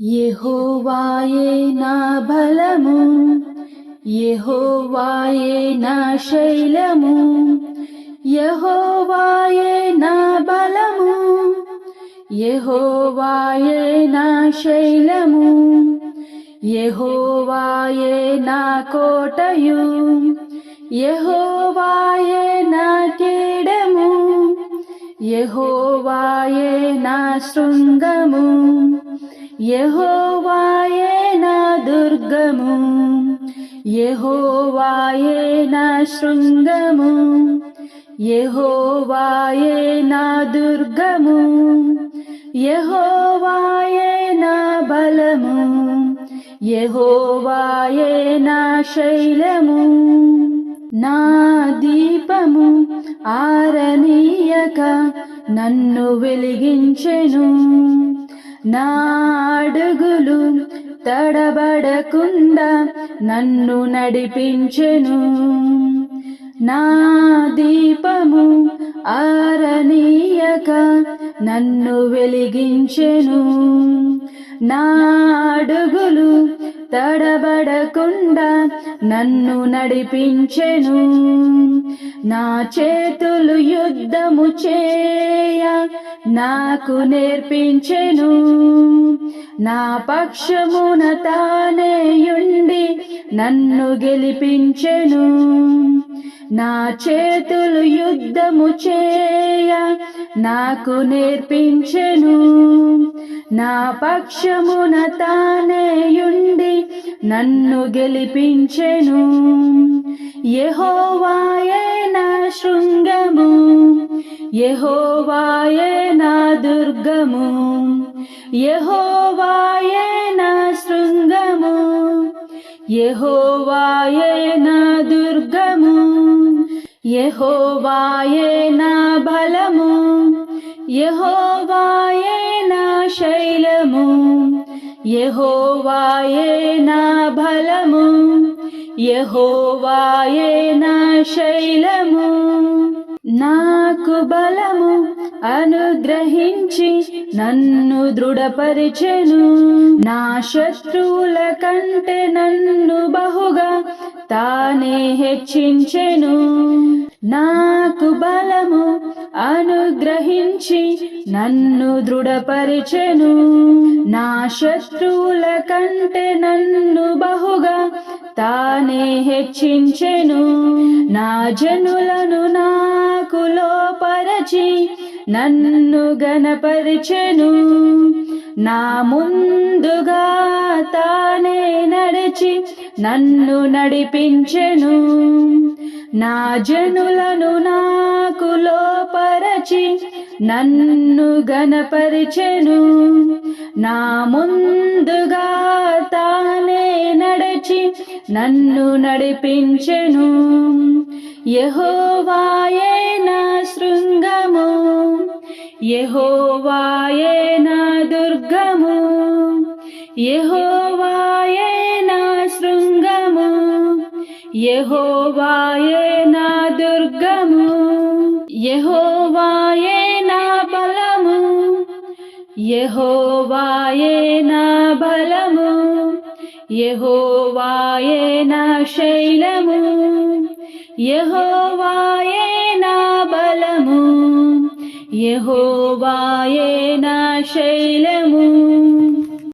యెహోవాయే నా బలము యెహోవాయే నా శైలము యెహోవాయే నా బలము యెహోవాయే నా శైలము యెహోవాయే నా కోటయు యెహోవాయే నా కేడము యెహోవాయే నా శృంగము. యెహోవాయే నా దుర్గము. యెహోవాయే నా శృంగము. యెహోవాయే నా దుర్గము. యెహోవాయే నా బలము. యెహోవాయే నా శైలము. నా దీపము ఆరనీయక నన్ను వెలిగించెను. నా అడుగులు తడబడకుండా నన్ను నడిపించెను. నా దీపము ఆరనీయక నన్ను వెలిగించెను. నా అడుగులు తడబడకుండా నన్ను నడిపించెను. నా చేతులు యుద్ధము చేయ నాకు నేర్పించెను. నా పక్షమున తానేయుండి నన్ను గెలిపించెను. నా చేతులు యుద్ధము చేయ నాకు నేర్పించెను. నా పక్షమున తానేయుండి నన్ను గెలిపించెను. యెహోవాయే నా శృంగము. యెహోవాయే నా దుర్గము. యెహోవాయే నా శృంగము. యెహోవాయే నా దుర్గము. యెహోవాయే నా బలము. యెహోవాయే నా శైలము. యహోవాయే నా బలము యహోవాయే నా శైలము. నాకు బలము అనుగ్రహించి నన్ను దృఢపరిచెను. నా శత్రువుల కంటే నన్ను బహుగా తానే హెచ్చించెను. నా అనుగ్రహించి నన్ను దృఢపరిచెను. నా శత్రువుల కంటే నన్ను బహుగా తానే హెచ్చించెను. నా జనులను నాకు లోపరచి నన్ను గనపరిచెను నా ముందుగా తానే నడిచి నన్ను నడిపించెను. నా జనులను నాకు లోపరచి నన్ను గణపరిచెను నా ముందుగా తానే నడిచి నన్ను నడిపించెను. యహోవాయే నా శృంగము యహోవాయే నా దుర్గము. యహోవా యహోవాయే నా దుర్గము యహోవాయే నా బలము యహోవాయే నా బలము యహోవాయే నా శైలము యహోవాయే నా బలము యహోవాయే నా శైలము.